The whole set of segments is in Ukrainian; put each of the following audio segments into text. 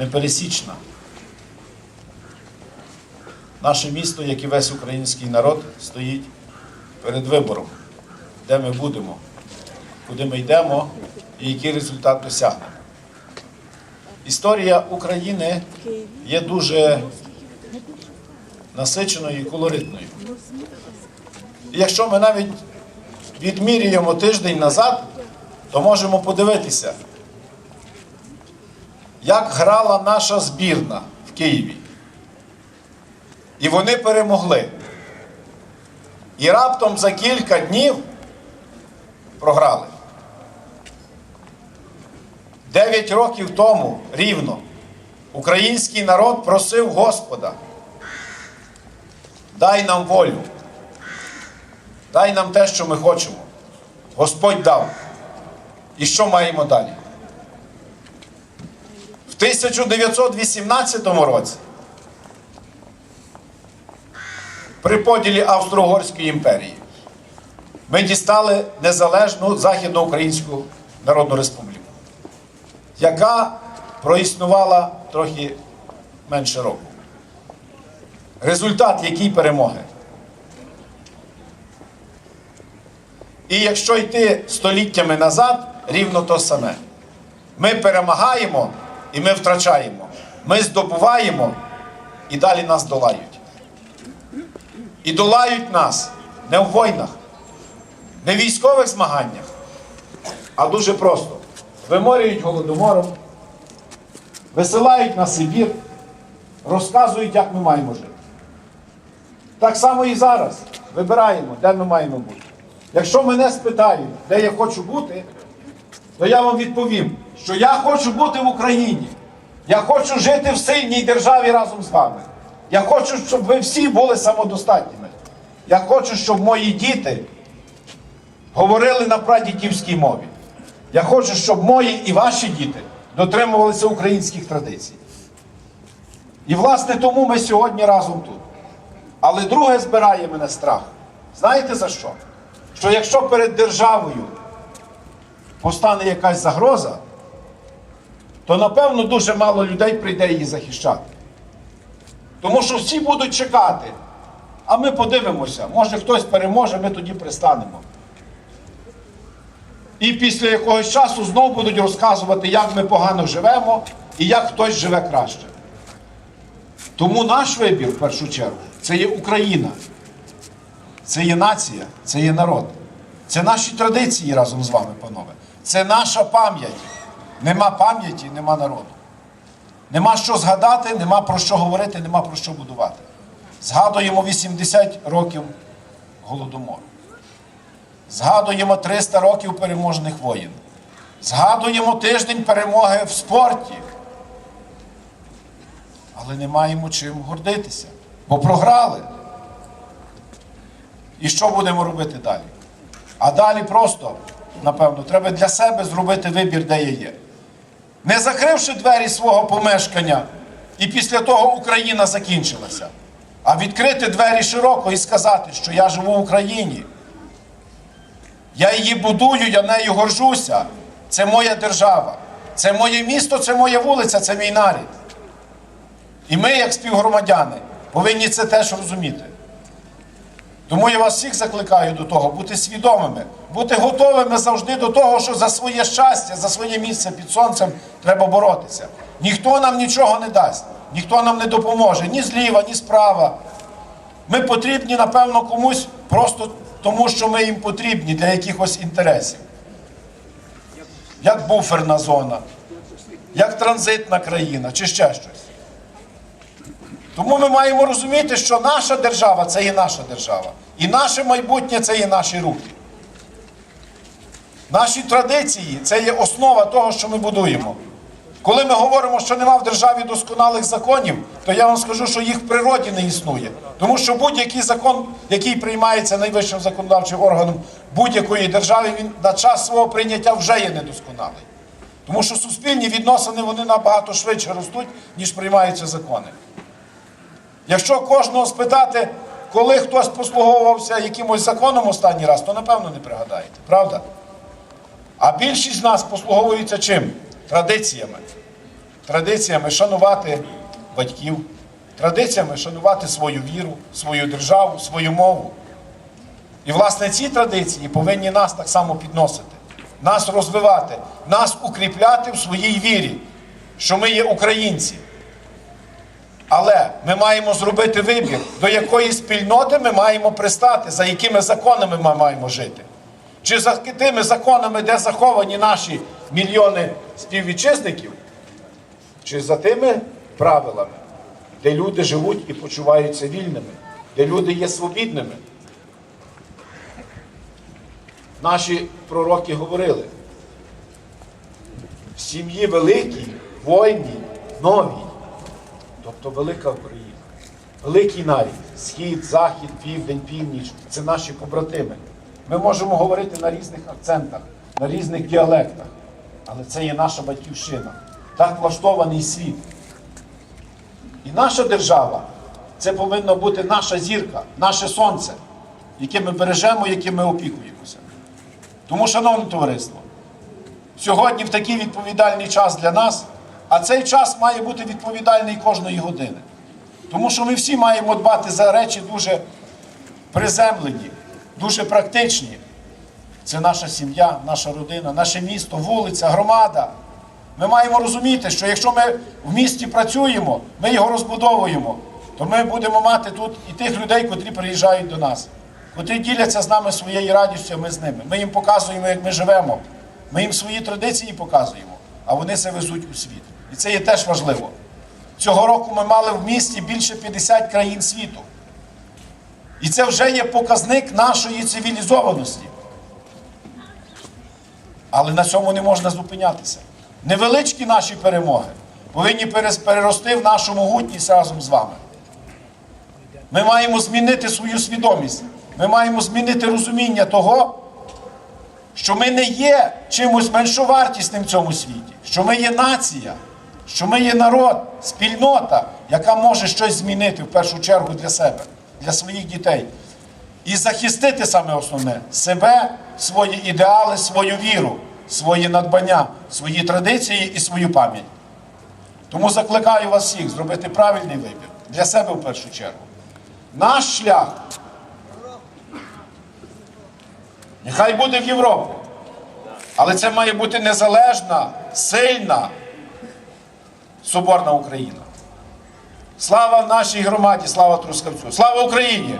непересічна. Наше місто, як і весь український народ, стоїть перед вибором, де ми будемо, куди ми йдемо і який результат досягнемо. Історія України є дуже насиченою і колоритною. І якщо ми навіть відмірюємо тиждень назад, то можемо подивитися, як грала наша збірна в Києві. І вони перемогли. І раптом за кілька днів програли. Дев'ять років тому рівно український народ просив Господа. Дай нам волю. Дай нам те, що ми хочемо. Господь дав. І що маємо далі? В 1918 році при поділі Австро-Угорської імперії ми дістали незалежну Західноукраїнську Народну Республіку, яка проіснувала трохи менше року. Результат якій перемоги? І якщо йти століттями назад, рівно то саме. Ми перемагаємо і ми втрачаємо. Ми здобуваємо і далі нас долають. І долають нас не в війнах, не в військових змаганнях, а дуже просто. Виморюють голодомором, висилають на Сибір, розказують, як ми маємо жити. Так само і зараз вибираємо, де ми маємо бути. Якщо мене спитають, де я хочу бути, то я вам відповім, що я хочу бути в Україні. Я хочу жити в сильній державі разом з вами. Я хочу, щоб ви всі були самодостатніми. Я хочу, щоб мої діти говорили на прадідівській мові. Я хочу, щоб мої і ваші діти дотримувалися українських традицій. І, власне, тому ми сьогодні разом тут. Але друге збирає мене страх. Знаєте за що? Що якщо перед державою постане якась загроза, то напевно дуже мало людей прийде її захищати. Тому що всі будуть чекати. А ми подивимося, може хтось переможе, ми тоді пристанемо. І після якогось часу знову будуть розказувати, як ми погано живемо і як хтось живе краще. Тому наш вибір, в першу чергу, це є Україна, це є нація, це є народ. Це наші традиції разом з вами, панове. Це наша пам'ять. Нема пам'яті, нема народу. Нема що згадати, нема про що говорити, нема про що будувати. Згадуємо 80 років голодомору. Згадуємо 300 років переможних воїн. Згадуємо тиждень перемоги в спорті. Але не маємо чим гордитися, бо програли. І що будемо робити далі? А далі просто, напевно, треба для себе зробити вибір, де я є. Не закривши двері свого помешкання, і після того Україна закінчилася, а відкрити двері широко і сказати, що я живу в Україні. Я її будую, я нею горжуся. Це моя держава, це моє місто, це моя вулиця, це мій нарід. І ми, як співгромадяни, повинні це теж розуміти. Тому я вас всіх закликаю до того, бути свідомими, бути готовими завжди до того, що за своє щастя, за своє місце під сонцем треба боротися. Ніхто нам нічого не дасть, ніхто нам не допоможе, ні зліва, ні справа. Ми потрібні, напевно, комусь просто тому, що ми їм потрібні для якихось інтересів. Як буферна зона, як транзитна країна чи ще щось. Тому ми маємо розуміти, що наша держава це є наша держава. І наше майбутнє це є наші руки. Наші традиції це є основа того, що ми будуємо. Коли ми говоримо, що нема в державі досконалих законів, то я вам скажу, що їх в природі не існує. Тому що будь-який закон, який приймається найвищим законодавчим органом будь-якої держави, він на час свого прийняття вже є недосконалий. Тому що суспільні відносини вони набагато швидше ростуть, ніж приймаються закони. Якщо кожного спитати, коли хтось послуговувався якимось законом останній раз, то напевно не пригадаєте, правда? А більшість з нас послуговується чим? Традиціями. традиціями шанувати батьків, традиціями шанувати свою віру, свою державу, свою мову. І, власне, ці традиції повинні нас так само підносити, нас розвивати, нас укріпляти в своїй вірі, що ми є українці. Але ми маємо зробити вибір, до якої спільноти ми маємо пристати, за якими законами ми маємо жити. Чи за тими законами, де заховані наші мільйони співвітчизників, чи за тими правилами, де люди живуть і почуваються вільними, де люди є свобідними. Наші пророки говорили, в сім'ї великій, войні, новій, тобто велика Україна, великий нарід, схід, захід, південь, північ це наші побратими. Ми можемо говорити на різних акцентах, на різних діалектах, але це є наша батьківщина. Так влаштований світ. І наша держава це повинна бути наша зірка, наше сонце, яке ми бережемо, яким ми опікуємося. Тому, шановне товариство, сьогодні в такий відповідальний час для нас, а цей час має бути відповідальний кожної години. Тому що ми всі маємо дбати за речі дуже приземлені, дуже практичні. Це наша сім'я, наша родина, наше місто, вулиця, громада. Ми маємо розуміти, що якщо ми в місті працюємо, ми його розбудовуємо, то ми будемо мати тут і тих людей, котрі приїжджають до нас, котрі діляться з нами своєю радістю, ми з ними. Ми їм показуємо, як ми живемо. Ми їм свої традиції показуємо, а вони це везуть у світ. І це є теж важливо. Цього року ми мали в місті більше 50 країн світу. І це вже є показник нашої цивілізованості. Але на цьому не можна зупинятися. Невеличкі наші перемоги повинні перерости в нашу могутність разом з вами. Ми маємо змінити свою свідомість. Ми маємо змінити розуміння того, що ми не є чимось меншовартісним в цьому світі, що ми є нація, що ми є народ, спільнота, яка може щось змінити в першу чергу для себе, для своїх дітей. І захистити саме основне себе, свої ідеали, свою віру, свої надбання, свої традиції і свою пам'ять. Тому закликаю вас всіх зробити правильний вибір для себе в першу чергу. Наш шлях нехай буде в Європу. Але це має бути незалежна, сильна, соборна Україна. Слава нашій громаді, слава Трускавцю! Слава Україні!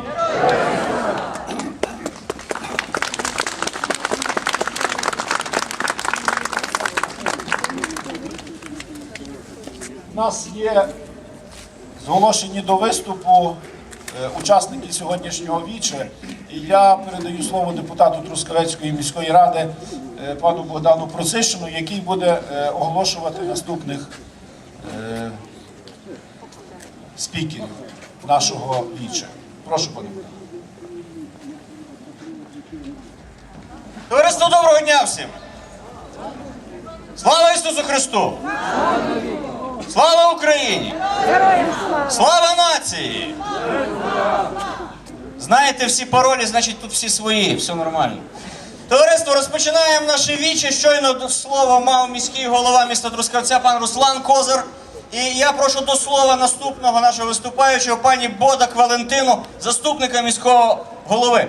У нас є зголошені до виступу е, учасники сьогоднішнього віче. І я передаю слово депутату Трускавецької міської ради е, пану Богдану Процишину, який буде е, оголошувати наступних е, спікерів нашого віче. Прошу, пане Товариство доброго дня всім! Слава Ісусу Христу! Слава Україні! Слава нації! Знаєте всі паролі, значить тут всі свої, все нормально. Товариство, розпочинаємо наші вічі. Щойно до слова мав міський голова міста Трускавця пан Руслан Козир. І я прошу до слова наступного нашого виступаючого, пані Бодак Валентину, заступника міського голови.